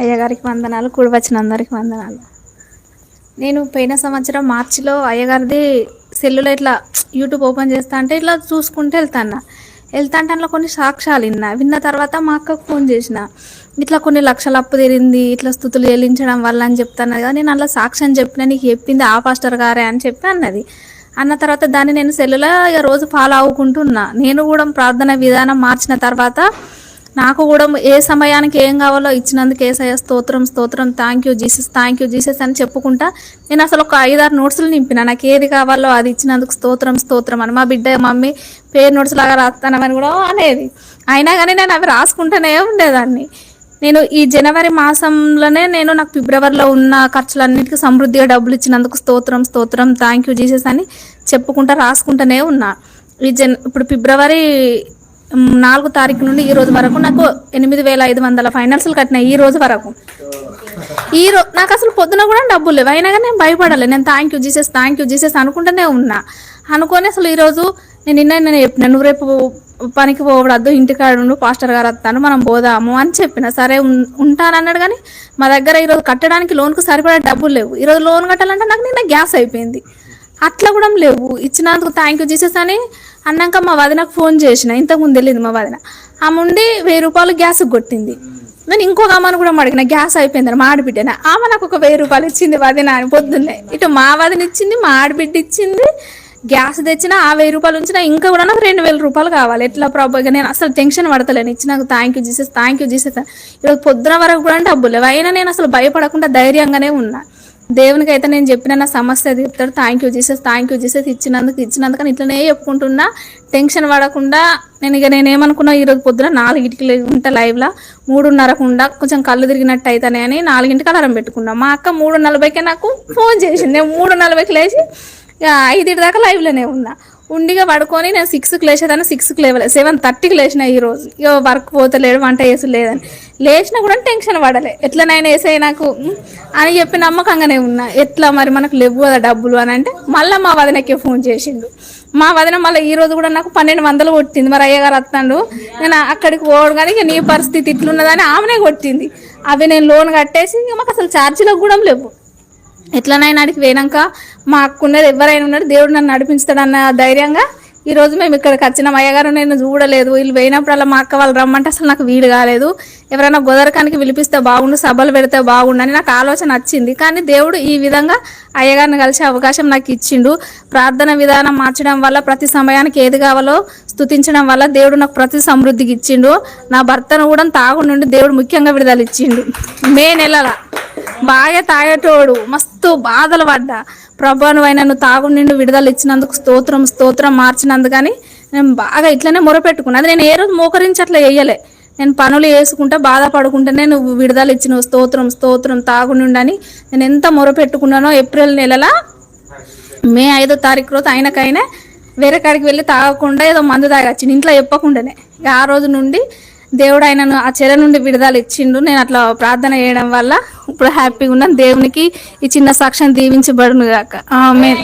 అయ్యగారికి వందనాలు కూడి వచ్చిన అందరికి వందనాలు. నేను పోయిన సంవత్సరం మార్చిలో అయ్యగారిది సెల్లులో ఇట్లా యూట్యూబ్ ఓపెన్ చేస్తా అంటే ఇట్లా చూసుకుంటూ వెళ్తాను వెళ్తా అంటే అందులో కొన్ని సాక్ష్యాలు విన్నా విన్న తర్వాత మా అక్కకు ఫోన్ చేసిన. ఇట్లా కొన్ని లక్షల అప్పు తీరింది ఇట్లా స్థుతులు చెల్లించడం వల్ల అని చెప్తాను కదా నేను అలా సాక్ష్యం చెప్పిన నీకు చెప్పింది ఆ పాస్టర్ గారే అని చెప్పి అన్నది. అన్న తర్వాత దాన్ని నేను సెల్లులో ఇక రోజు ఫాలో అవ్వుకుంటున్నా నేను కూడా ప్రార్థన విధానం మార్చిన తర్వాత నాకు కూడా ఏ సమయానికి ఏం కావాలో ఇచ్చినందుకు ఏసయ్య స్తోత్రం స్తోత్రం. Thank you Jesus thank you Jesus అని చెప్పుకుంటా నేను అసలు ఒక ఐదారు నోట్స్లు నింపిన. నాకు ఏది కావాలో అది ఇచ్చినందుకు స్తోత్రం స్తోత్రం అని మా బిడ్డ మమ్మీ పేరు నోట్స్ లాగా రాస్తానమని కూడా అనేది. అయినా కానీ నేను అవి రాసుకుంటూనే ఉండేదాన్ని. నేను ఈ జనవరి మాసంలోనే నేను నాకు ఫిబ్రవరిలో ఉన్న ఖర్చులన్నిటికీ సమృద్ధిగా డబ్బులు ఇచ్చినందుకు స్తోత్రం స్తోత్రం థ్యాంక్ యూ జీసస్ అని చెప్పుకుంటా రాసుకుంటూనే ఉన్నా. ఈ జన్ ఇప్పుడు ఫిబ్రవరి నాలుగు తారీఖు నుండి ఈ రోజు వరకు నాకు ఎనిమిది వేల ఐదు వందల ఫైనాన్సులు కట్టినాయి ఈ రోజు వరకు. ఈ రో నాకు అసలు పొద్దున కూడా డబ్బులు లేవు. అయినా కానీ నేను భయపడాలి. నేను thank you Jesus thank you Jesus అనుకుంటూనే ఉన్నా. అనుకొని అసలు ఈరోజు నేను నిన్న నేను చెప్పిన నువ్వు రేపు పనికి పోవడద్దు ఇంటికాడ ఉండు పాస్టర్ గారు వస్తాను మనం పోదాము అని చెప్పిన. సరే ఉంటానన్నాడు కానీ మా దగ్గర ఈరోజు కట్టడానికి లోన్కు సరిపడా డబ్బులు లేవు. ఈరోజు లోన్ కట్టాలంటే నాకు నిన్న గ్యాస్ అయిపోయింది. అట్లా కూడా లేవు. ఇచ్చినందుకు థ్యాంక్ యూ జీసస్ అని అన్నాక మా వదినకు ఫోన్ చేసిన. ఇంతకుముందు తెలియదు మా వదిన. ఆమె ఉండి వెయ్యి రూపాయలు గ్యాస్ కొట్టింది. నేను ఇంకొక అమ్మను కూడా అడిగిన గ్యాస్ అయిపోయింది మా ఆడబిడ్డన? ఆమె నాకు ఒక వెయ్యి రూపాయలు ఇచ్చింది వదిన అని పొద్దున్నే. ఇటు మా వదిన ఇచ్చింది మా ఆడబిడ్డ ఇచ్చింది. గ్యాస్ తెచ్చిన ఆ వెయ్యి రూపాయలు ఉంచిన ఇంకా కూడా నాకు రెండు వేల రూపాయలు కావాలి. ఎట్లా ప్రాబ్లం నేను అసలు టెన్షన్ పడతలేను. ఇచ్చి నాకు thank you Jesus thank you Jesus ఈరోజు పొద్దున వరకు కూడా డబ్బులు లేవు. అయినా నేను అసలు భయపడకుండా ధైర్యంగానే ఉన్నా. దేవునికి అయితే నేను చెప్పిన నా సమస్య చెప్తాడు. Thank you Jesus thank you Jesus ఇచ్చినందుకు ఇచ్చినందుకు అని ఇట్లనే చెప్పుకుంటున్నా. టెన్షన్ పడకుండా నేను ఇక నేను ఏమనుకున్నా ఈరోజు పొద్దున నాలుగింటికి లే- ఉంటా లైవ్లో మూడున్నరకుండా కొంచెం కళ్ళు తిరిగినట్టు అయితేనే అని నాలుగింటికి అలారం పెట్టుకున్నా. మా అక్క మూడు నలభైకే నాకు ఫోన్ చేసింది. నేను మూడు నలభైకి లేచి ఇక ఐదింటి దాకా లైవ్లోనే ఉన్నా. ఉండిగా పడుకొని నేను సిక్స్కి లేచేదాన్ని సిక్స్కి లేవలేదు సెవెన్ థర్టీకి లేచిన ఈరోజు. ఇక వర్క్ పోతలేడు వంట చేసు లేదని లేచినా కూడా టెన్షన్ పడలే. ఎట్లనైనా వేసే నాకు అని చెప్పి నమ్మకంగానే ఉన్నా. ఎట్లా మరి మనకు లేవు కదా డబ్బులు? అని అంటే మళ్ళీ మా వదినకే ఫోన్ చేసిండు. మా వదిన మళ్ళీ ఈ రోజు కూడా నాకు పన్నెండు వందలు కొట్టింది. మరి అయ్యగారు వస్తాడు. నేను అక్కడికి పోడు కానీ ఇక నీ పరిస్థితి ఇట్లున్నదని ఆమెనే కొట్టింది. అవి నేను లోన్ కట్టేసి ఇక మాకు అసలు ఛార్జీలకు కూడా లేవు. ఎట్లనైనా అడిగి పోయినాక మా అక్కున్నది ఎవరైనా ఉన్నాడు దేవుడు నన్ను నడిపించుతాడన్న ధైర్యంగా ఈ రోజు మేము ఇక్కడికి వచ్చినాం. అయ్యగారు నేను చూడలేదు. వీళ్ళు పోయినప్పుడల్లా మా అక్క వాళ్ళు రమ్మంటే అసలు నాకు వీలు కాలేదు. ఎవరైనా గోదరకానికి పిలిపిస్తే బాగుండు సభలు పెడితే బాగుండు అని నాకు ఆలోచన వచ్చింది. కానీ దేవుడు ఈ విధంగా అయ్యగారిని కలిసే అవకాశం నాకు ఇచ్చిండు. ప్రార్థన విధానం మార్చడం వల్ల ప్రతి సమయానికి ఏది కావాలో స్థుతించడం వల్ల దేవుడు నాకు ప్రతి సమృద్ధికి ఇచ్చిండు. నా భర్తను కూడా తాగు దేవుడు ముఖ్యంగా విడుదల ఇచ్చిండు. మే నెలల బాగా తాగేటోడు. మస్తు బాధలు పడ్డా. ప్రభా నువ్వు నువ్వు తాగు నిండు విడుదల ఇచ్చినందుకు స్తోత్రం స్తోత్రం మార్చినందుకని నేను బాగా ఇట్లనే మొరపెట్టుకున్నా. అది నేను ఏ రోజు మోకరించి అట్లా వేయలే నేను పనులు వేసుకుంటా బాధపడుకుంటేనే నువ్వు విడుదల ఇచ్చిన స్తోత్రం స్తోత్రం తాగునుండని నేను ఎంత మొరపెట్టుకున్నానో ఏప్రిల్ నెలల మే ఐదో తారీఖు రోజు ఆయనకైనా వేరే కాడికి వెళ్ళి తాగకుండా ఏదో మందు తాగొచ్చింది ఇంట్లో చెప్పకుండానే. ఇక ఆ రోజు నుండి దేవుడు ఆయనను ఆ చెర నుండి విడుదల ఇచ్చిండు. నేను అట్లా ప్రార్థన చేయడం వల్ల ఇప్పుడు హ్యాపీగా ఉన్నాను. దేవునికి ఈ చిన్న సాక్ష్యం దీవించబడును గాక ఆమె